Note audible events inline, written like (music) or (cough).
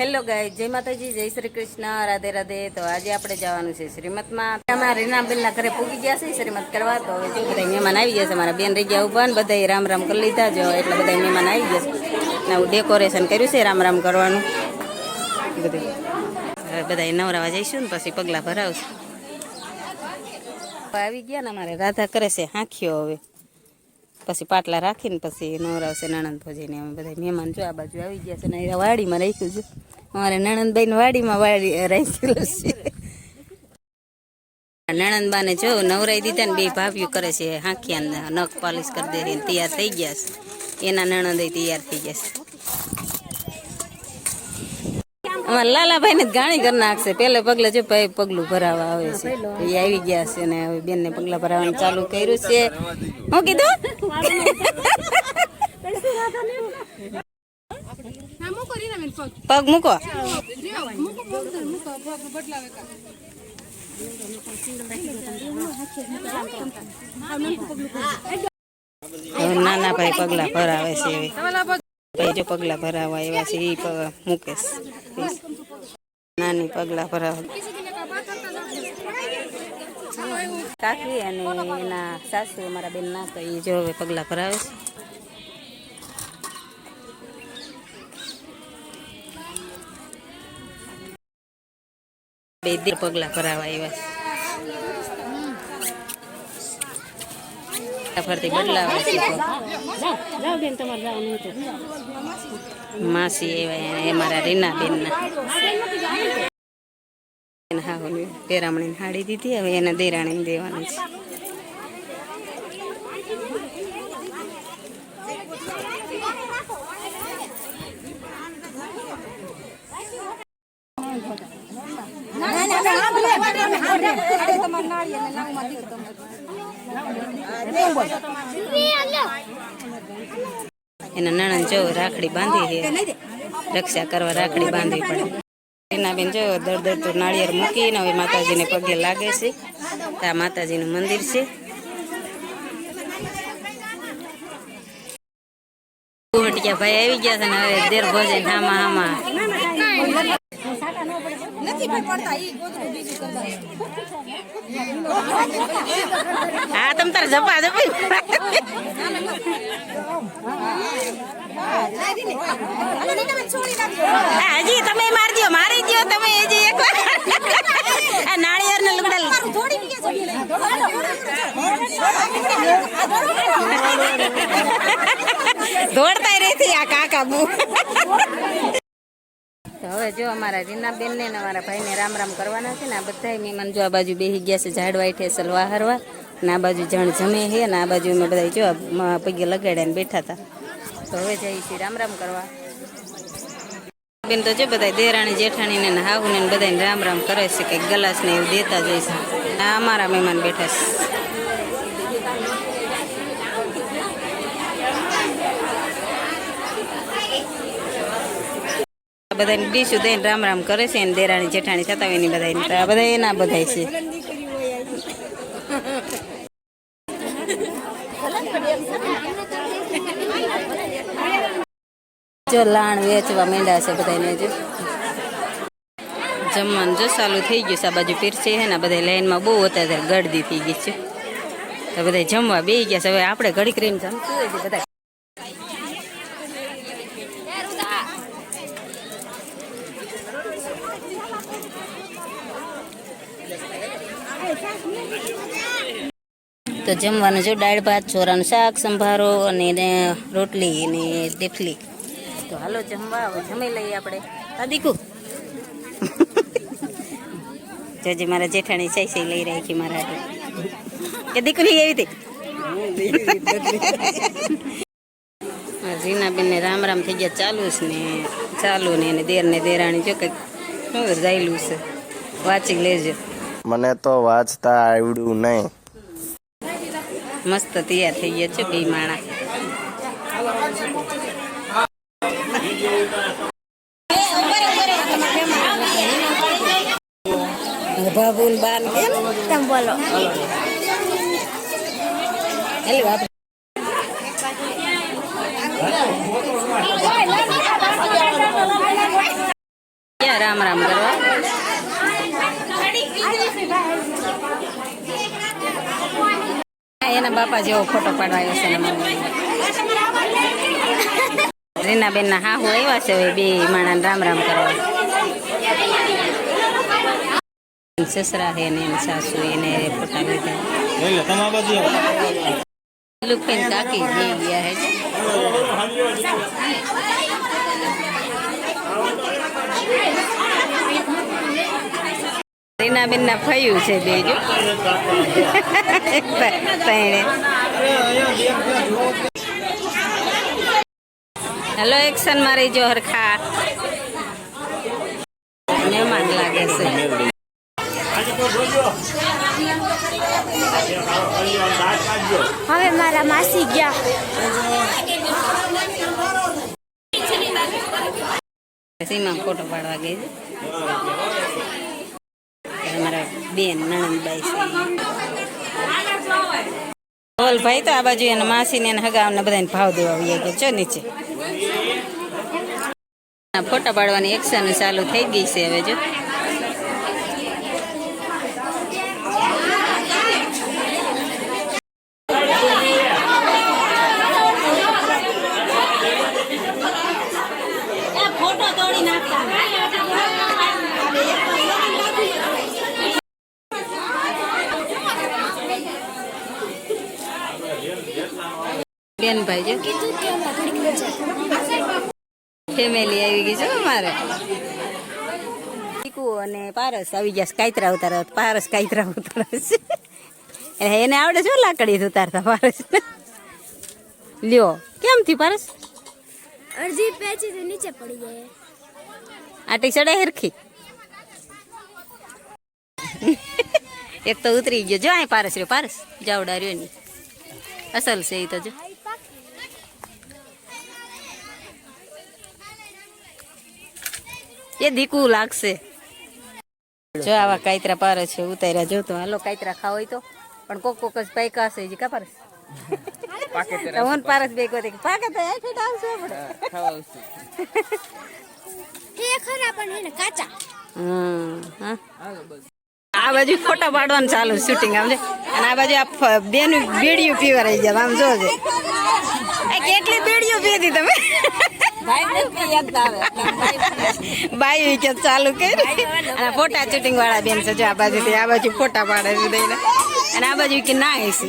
Hello ગાય જય માતાજી, જય શ્રી કૃષ્ણ. રાધે રાધે. તો આજે આપણે જવાનું છે શ્રીમતમાં અમારા રીનાબેનના ઘરે પૂગી ગયા છે શ્રીમત કરવા. તો હવે જો બધા મહેમાન આવી ગયા છે. મારા બેન રહી ગયા ઊભા ને બધા રામ રામ કરી લીધા જો એટલે બધા મહેમાન આવી ગયા છે. હું ડેકોરેશન કર્યું છે રામ રામ કરવાનું. બધું. હવે બધા નવરાવા જઈશું ને પછી પગલાં ભરાવશું. આવી ગયા ને અમારે રાધા કરે છે હાંખ્યો હવે. પછી પાટલા રાખીને પછી નવરાવશે નણંદ ભજીને. અમે બધા મહેમાન જો આ બાજુ આવી ગયા છે ને વાડીમાં રાખ્યું છે. અમારે નણંદભાઈ વાડીમાં વાડી રાખેલું છે. નણંદબાને જો નવરાઈ દીધા ને બે ભાભીઓ કરે છે હાંખિયા નખ પાલિશ કરી દે તૈયાર થઈ ગયા છે. એના નણંદ તૈયાર થઈ ગયા છે. અમારા લાલાભાઈ ને ગાણી કરી નાખશે. પેલે પગલે જો ભાઈ પગલું ભરાવા આવે છે. એ આવી ગયા છે ને હવે બેન ને પગલા ભરાવાનું ચાલુ કર્યું છે. હું કીધું? પગ મૂકો. નાના ભાઈ પગલા ભરાવે છે ભાઈ જો પગલા ભરાવા એવા છે એ મૂકેશ નાની પગલા ભરાવા કાકી અને એના સાસુ, અમારા બેન ના તો એ જો હવે પગલા ભરાવે છે. બે દે પગલા ભરાવા આવ્યા ફરતી બદલાવે માસી એવા એ મારા રીના બેન ના હા હાડી દીધી, હવે એને દેરાણી દેવાની છે. એના નાણા જો રાખડી બાંધી છે. રક્ષા કરવા રાખડી બાંધવી પડે. એના બેન જો દર દર તો નાળિયેર મૂકીને હવે માતાજીને પગે લાગે છે. આ માતાજીનું મંદિર છે. કુવટિયા ભાઈ આવી ગયા છે ને હવે દેર ભોજન હામા હામા. હા તમ તાર જપા જપી. હજી તમે મારી દો મારી દો તમે હજી એક વાર. નાળિયેર ને લુગડા દોડતા રહેતી આ કાકા બુ હવે જો અમારા રીનાબેન ને અમારા ભાઈને રામ રામ કરવાના છે ને આ બધા મહેમાન જો આ બાજુ બેસી ગયા છે ઝાડવા હેઠે સલવા હરવા ને આ બાજુ જણ જમે છે ને આ બાજુ અમે બધા જો પગે લગાડ્યા ને બેઠા હતા. તો હવે જઈએ છીએ રામ રામ કરવા. બેન તો જો બધા દેરાણી જેઠાણી ને હાહુ ને બધા રામ રામ કરે છે કે ગલાસ ને એવું દેતા જઈશ આ અમારા મહેમાન બેઠા છે. બધાને ડીશું દઈને રામ રામ કરે છે ને દેરાણી, જેઠાણી થતા હોય એની બધા તો આ બધા એના બધા છે. જો લાણ વેચવા માંડ્યા છે બધાને જો જમવાનું જો ચાલુ થઈ ગયું છે, આ બાજુ પીરસે છે ને બધા લાઈનમાં બહુ અત્યારે ગળદી થઈ ગઈ છે. તો બધા જમવા બે ગયા છે, હવે આપણે ઘડી કરીને જમતું હોય બધા તો જમવાનું જો દાળ ભાત ચોરાનું શાક સંભારો અને રોટલી અને દેફલી તો હાલો જમવા જમી લઈએ આપણે. આ દીકુ. (laughs) જોજે મારા જેઠાણી સહી સહી લઈ રાખી મારા હાટુ. કે દીકરી એવી હતી રીનાબેન ને રામ રામ થઈ ગયા ચાલુ છે ને ચાલુ ને એને દેર ને દેરાણી જો કંઈક શું રહેલું છે? વાંચી લેજો. મને તો વાંચતા આવડ્યું નહીં. મસ્ત તૈયાર થઈ ગયા છે બે માણા. બાબુલ બાન કેમ? તમે બોલો. એટલે રામ રામ કરવા એના બાપા જેવો ફોટો પાડવા આવ્યો છે રીનાબેન ના હાહુ આવ્યા છે બે માણા રામ રામ કરવા. સસરા છે ને સાસુ એને ફોટા લીધા. બાજુ ગયા હે રીનાબેન ના ફયું છે બે જો હેલો એક્શન મારી જો હરખા મહેમાન લાગે છે હવે મારા માસી ગયા. સીમા ફોટો પાડવા ગઈ છે અમારા બેન નણંદબાઈ છે. ભાઈ તો આ બાજુ એના માસી ને હગાવને બધાને ભાવ દેવા આવી ગયા છો નીચે. ફોટા પાડવાની એક્શન ચાલુ થઈ ગઈ છે હવે જો. બેન ભાઈ જો ફેમિલી આવી ગઈ છે અમારે ચીકુ અને પારસ આવી ગયા છે કાયતરા ઉતારા પારસ કાયતરા ઉતારા છે. એને આવડે છે લાકડી ઉતારતા પારસ. લ્યો કેમ થી પારસ? અડધી પેચી તો નીચે પડી જાય. આટી ચડે હરખી. એક તો ઉતરી ગયો. જો અહીં પારસ રહ્યો પારસ. જાવડા રહ્યો ની અસલ છે એ તો જો. એ દીકું લાગશે. જો આવા કાયતરા પારે છે ઉતાર્યા જો તો. હાલો કાયતરા ખાવ હોય તો. પણ કોક કોક જ પૈકા હશે જી કા પારસ તો પારસ બે કોઈ પાકે તો હેઠે આવશે આપણે એ ખરા પણ એને કાચા. હમ, હા. આ બાજુ ફોટા પાડવાનું ચાલુ શૂટિંગ આમ અને આ બાજુ આ બેનું બીડીયું પીવા રહી જાય આમ જોજે કેટલી બીડીઓ પીધી તમે? બાઈ વિકેટ ચાલુ કરી. અને ફોટા શૂટિંગ વાળા બેન છે જો આ બાજુથી આ બાજુ ફોટા પાડે છે દઈને. અને આ બાજુ કે ના છે.